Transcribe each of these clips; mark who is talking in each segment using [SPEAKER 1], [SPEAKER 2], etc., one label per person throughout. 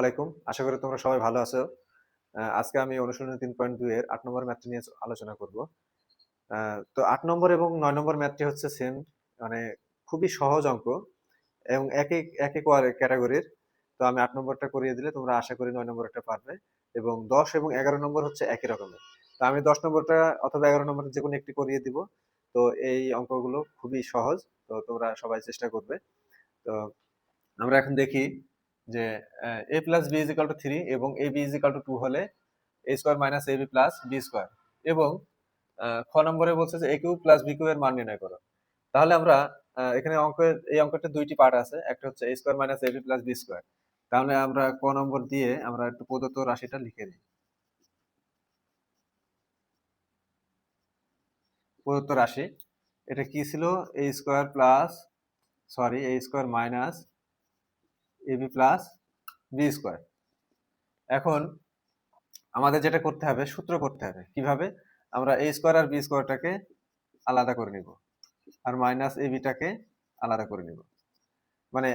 [SPEAKER 1] আলাইকুম। আশা করি তোমরা সবাই ভালো আছো। আজকে আমি অনুশীলনী তিন পয়েন্ট দুই এর আট নম্বর ম্যাথটি নিয়ে আলোচনা করব। তো আট নম্বর এবং নয় নম্বর ম্যাথটি হচ্ছে সেম মানে খুবই সহজ অঙ্ক এবং একই একই ক্যাটাগরির তো আমি আট নম্বরটা করিয়ে দিলে তোমরা আশা করি নয় নম্বরটা পারবে এবং দশ এবং এগারো নম্বর হচ্ছে একই রকমের। তো আমি দশ নম্বরটা অথবা এগারো নম্বর যে কোনো একটি করিয়ে দিব। তো এই অঙ্কগুলো খুবই সহজ, তো তোমরা সবাই চেষ্টা করবে। তো আমরা এখন দেখি যে, A plus B is equal to three এবং A B is equal to two হলে A square minus A B plus B square এবং খ নম্বরে বলছে যে A cube plus B cube এর মান নির্ণয় করো। তাহলে আমরা এখানে অঙ্কের, এই অঙ্কটা দুইটি পার্ট আছে, একটা হচ্ছে A square minus A B plus B square তাহলে আমরা ক নম্বর দিয়ে আমরা একটু প্রদত্ত রাশিটা লিখে দিই। প্রদত্ত রাশি, এটা কি ছিল? A square plus sorry A square minus A B plus B square এখন আমাদের যেটা করতে হবে, সূত্র করতে হবে। কীভাবে? আমরা এ স্কোয়ার আর বি স্কোয়ারটাকে আলাদা করে নিব আর মাইনাস এ বিটাকে আলাদা করে নিব। মানে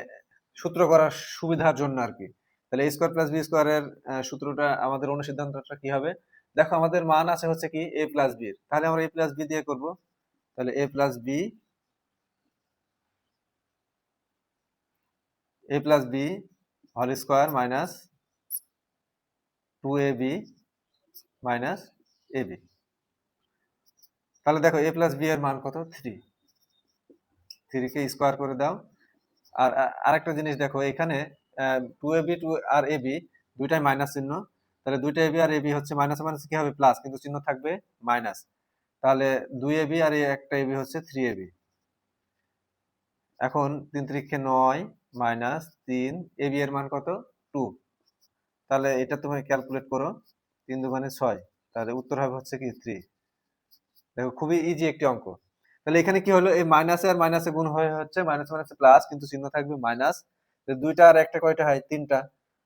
[SPEAKER 1] সূত্র করার সুবিধার জন্য আর কি। তাহলে এ স্কোয়ার প্লাস বি স্কোয়ারের সূত্রটা আমাদের অনুসিদ্ধান্তটা কি হবে? দেখো, আমাদের মান আছে হচ্ছে কি এ প্লাস বি তাহলে আমরা এ প্লাস বি দিয়ে করব। তাহলে A plus B A plus B whole square minus two A B minus A B তাহলে দেখো এ প্লাস বি এর মান কত? থ্রি থ্রিকে স্কোয়ার করে দাও। আর আরেকটা জিনিস দেখো, এখানে টু এ বি টু আর এ বি দুইটাই মাইনাস চিহ্ন। তাহলে দুইটা এ বি আর এ বি হচ্ছে মাইনাস মাইনাস কি হবে? প্লাস কিন্তু চিহ্ন থাকবে মাইনাস তাহলে দুই এ বি আর একটা এ বি হচ্ছে থ্রি এ বি এখন তিন তিরিখে নয় মাইনাস তিন এ বি এর মান কত? টু। তাহলে এটা তুমি ক্যালকুলেট করো, তিন দুগুণে ছয়। তাহলে উত্তর হবে হচ্ছে কি থ্রি দেখো, খুবই ইজি একটি অঙ্ক। তাহলে এখানে কি হলো? এই মাইনাসে আর মাইনাসে গুণ হয়ে হচ্ছে, মাইনাস মাইনাসে প্লাস কিন্তু চিহ্ন থাকবে মাইনাস। দুইটা আর একটা কয়টা হয়? তিনটা।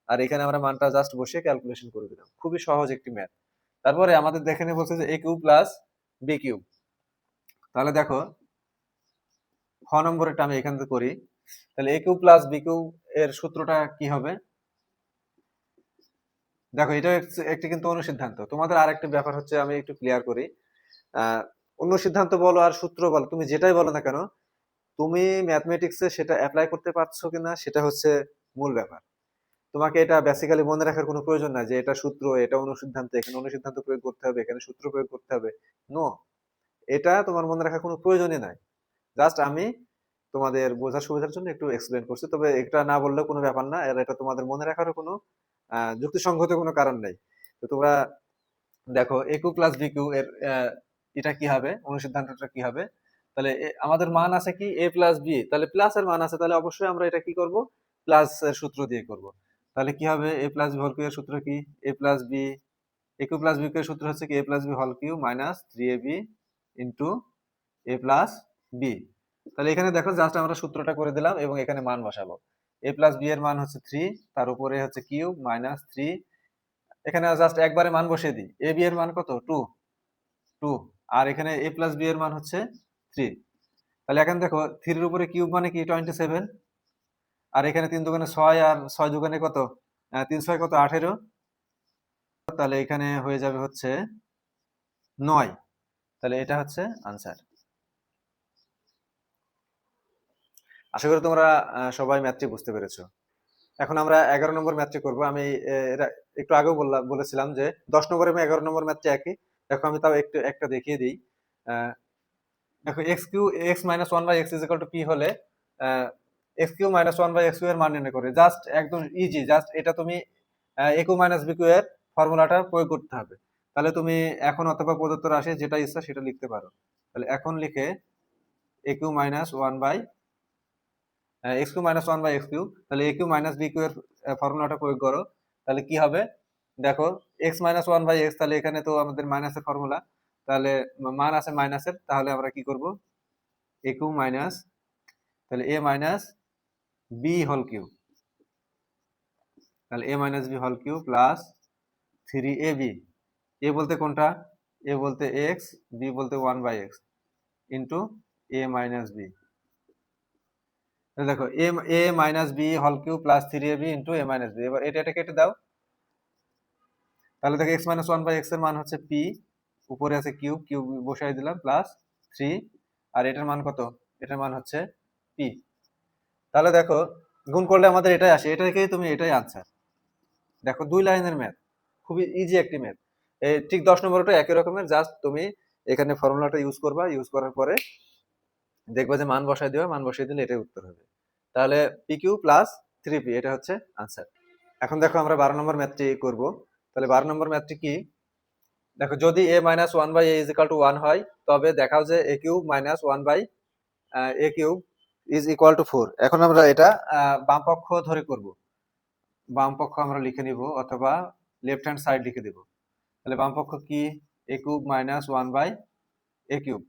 [SPEAKER 1] আর এখানে আমরা মানটা জাস্ট বসে ক্যালকুলেশন করে দিলাম। খুবই সহজ একটি ম্যাথ তারপরে আমাদের দেখে নিয়ে বলছে যে A cube plus B cube তাহলে দেখো খ নম্বরটা আমি এখান থেকে করি। তাহলে A cube plus B cube এর সূত্রটা কি হবে? দেখো, এটা একটি কিন্তু অনুসিদ্ধান্ত। তোমাদের আরেকটা ব্যাপার হচ্ছে আমি একটু ক্লিয়ার করি। আহ, অনুসিদ্ধান্ত বলো আর সূত্র বলো, তুমি যেটাই বলো না কেন, তুমি ম্যাথমেটিক্সে সেটা অ্যাপ্লাই করতে পারছ কিনা, সেটা হচ্ছে মূল ব্যাপার। তোমাকে এটা বেসিক্যালি মনে রাখার কোনো প্রয়োজন নাই যে এটা সূত্র, এটা অনুসিদ্ধান্ত, এখানে অনুসিদ্ধান্ত প্রয়োগ করতে হবে, এখানে সূত্র প্রয়োগ করতে হবে। নো এটা তোমার মনে রাখার কোনো প্রয়োজনই নাই। জাস্ট আমি তোমাদের বোঝার সুবিধার জন্য একটু এক্সপ্লেন করছি। তবে এটা না বললেও কোনো ব্যাপার না। আর এটা তোমাদের মনে রাখারও কোনো যুক্তিসঙ্গত কোনো কারণ নেই। তো তোমরা দেখো A cube plus B cube এর এটা কি হবে? অনুসিদ্ধান্তটা কি হবে? তাহলে আমাদের মান আছে কি? এ প্লাস বি তাহলে প্লাস এর মান আছে। তাহলে অবশ্যই আমরা এটা কি করব? প্লাস এর সূত্র দিয়ে করব। তাহলে কি হবে? A plus B whole cube এর সূত্র কি? A plus B A cube plus B cube এর সূত্র হচ্ছে কি? A plus B whole cube minus three A B into A plus B তাহলে এখানে দেখো জাস্ট আমরা সূত্রটা করে দিলাম এবং এখানে মান বসাবো। এ প্লাস বি এর মান হচ্ছে থ্রি তার উপরে হচ্ছে কিউব মাইনাস থ্রি এখানে জাস্ট একবারে মান বসিয়ে দিই। এ বি এর মান কত? টু টু আর এখানে এ প্লাস বি এর মান হচ্ছে থ্রি তাহলে এখন দেখো থ্রির উপরে কিউব মানে কি? টোয়েন্টি সেভেন আর এখানে তিন দোকানে ছয় আর ছয় দোকানে কত? তিন ছয় কত? আঠেরো। তাহলে এখানে হয়ে যাবে হচ্ছে নয়। তাহলে এটা হচ্ছে আনসার আশা করি তোমরা সবাই ম্যাথটি বুঝতে পেরেছ। এখন আমরা এগারো নম্বর ম্যাথটি করব। আমি একটু আগেও বললাম বলেছিলাম যে দশ নম্বর এবং এগারো নম্বর ম্যাথটি একই দেখো, আমি তাও একটু, একটা দেখিয়ে দিই। দেখো X cube X minus one by X is equal two P হলে X cube minus one by X cube এর মান নির্ণয় করে। জাস্ট একদম ইজি জাস্ট এটা তুমি A cube minus B cube এর ফর্মুলাটা প্রয়োগ করতে হবে। তাহলে তুমি এখন অথবা প্রদত্ত রাশি যেটা ইচ্ছা সেটা লিখতে পারো। তাহলে এখন লিখে A cube minus one by X cube minus one by X cube তাহলে A cube minus B cube এর ফর্মুলাটা প্রয়োগ করো, তাহলে কি হবে? দেখো X minus one by X তাহলে এখানে তো আমাদের মাইনাসের ফর্মুলা তাহলে মান আছে মাইনাসের তাহলে আমরা কি করব? এ কিউ মাইনাস তাহলে A minus B whole cube তাহলে A minus B whole cube plus three A B A বলতে কোনটা? এ বলতে এক্স বি বলতে one by X into A minus B দেখো A A minus B whole cube plus three A B into A minus B এবার এটা এটা কেটে দাও। তাহলে দেখো এক্স মাইনাস ওয়ান বাই এক্সের মান হচ্ছে পি উপরে আছে কিউব কিউব বসাই দিলাম প্লাস থ্রি আর এটার মান কত? এটার মান হচ্ছে পি তাহলে দেখো, গুণ করলে আমাদের এটাই আসে। এটা থেকেই তুমি এটাই আনসার দেখো, দুই লাইনের ম্যাথ খুবই ইজি একটি ম্যাথ এই ঠিক দশ নম্বরটা একই রকমের। জাস্ট তুমি এখানে ফর্মুলাটা ইউজ করবা। ইউজ করার পরে দেখবা যে মান বসাই দিবা, মান বসাই দিলে এটাই উত্তর হবে। তাহলে P cube plus three P এটা হচ্ছে আনসার এখন দেখো আমরা বারো নম্বর ম্যাথটি করব। তাহলে বারো নম্বর ম্যাথটি কি? দেখো, যদি A minus one by A is equal to one হয়, তবে দেখাও যে A cube minus one by A cube is equal to four এখন আমরা এটা বাম পক্ষ ধরে করব। বাম পক্ষ আমরা লিখে নিব অথবা লেফট হ্যান্ড সাইড লিখে দিব। তাহলে বাম পক্ষ কি? A cube minus one by A cube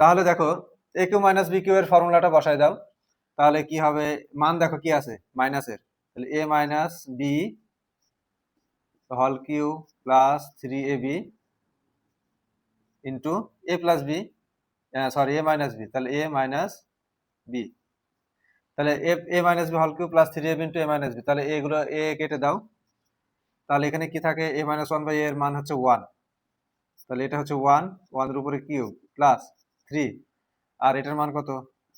[SPEAKER 1] তাহলে দেখো A cube minus B cube এর ফর্মুলাটা বসাই দাও। তাহলে কি হবে? মান দেখো কি আছে? মাইনাসের তাহলে A minus B whole cube plus three A B into A plus B sorry A minus B তাহলে এ মাইনাস বি তাহলে A A minus B whole cube plus three A B into A minus B তাহলে এগুলো এ কেটে দাও। তাহলে এখানে কি থাকে? এ মাইনাস ওয়ান বাই এর মান হচ্ছে ওয়ান তাহলে এটা হচ্ছে ওয়ান ওয়ানের উপরে কিউব প্লাস থ্রি আর এটার মান কত?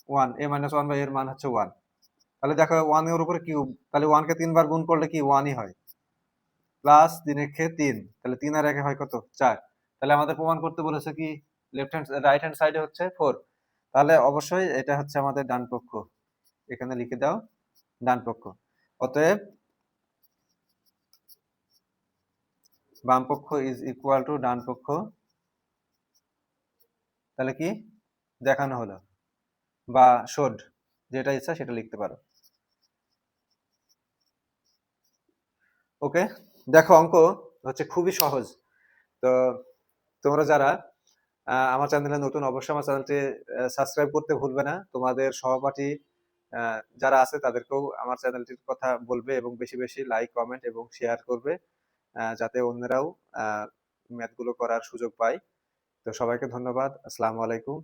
[SPEAKER 1] One A minus one by এর মান হচ্ছে ওয়ান তাহলে দেখো ওয়ানের উপরে কিউব তাহলে ওয়ানকে তিনবার গুণ করলে কি ওয়ানই হয়? প্লাস তিন একে তিন। তাহলে তিন আর একে হয় কত? চার। তাহলে আমাদের প্রমাণ করতে বলেছে কি? লেফট হ্যান্ড রাইট হ্যান্ড সাইডে হচ্ছে ফোর তাহলে অবশ্যই এটা হচ্ছে আমাদের ডান পক্ষ। এখানে লিখে দাও ডান পক্ষ। অতএব বাম পক্ষ ইজ ইকুয়াল টু ডান পক্ষ। তাহলে কি? দেখানো হলো বা শোড যেটা ইচ্ছা সেটা লিখতে পারো। ওকে দেখো অঙ্ক হচ্ছে খুবই সহজ। তো তোমরা যারা আমার চ্যানেলে নতুন অবশ্যই আমার চ্যানেলটি সাবস্ক্রাইব করতে ভুলবে না। তোমাদের সহপাঠী যারা আছে তাদেরকেও আমার চ্যানেলটির কথা বলবে এবং বেশি বেশি লাইক কমেন্ট এবং শেয়ার করবে যাতে অন্যরাও ম্যাথগুলো করার সুযোগ পায়। তো সবাইকে ধন্যবাদ। আসসালামু আলাইকুম।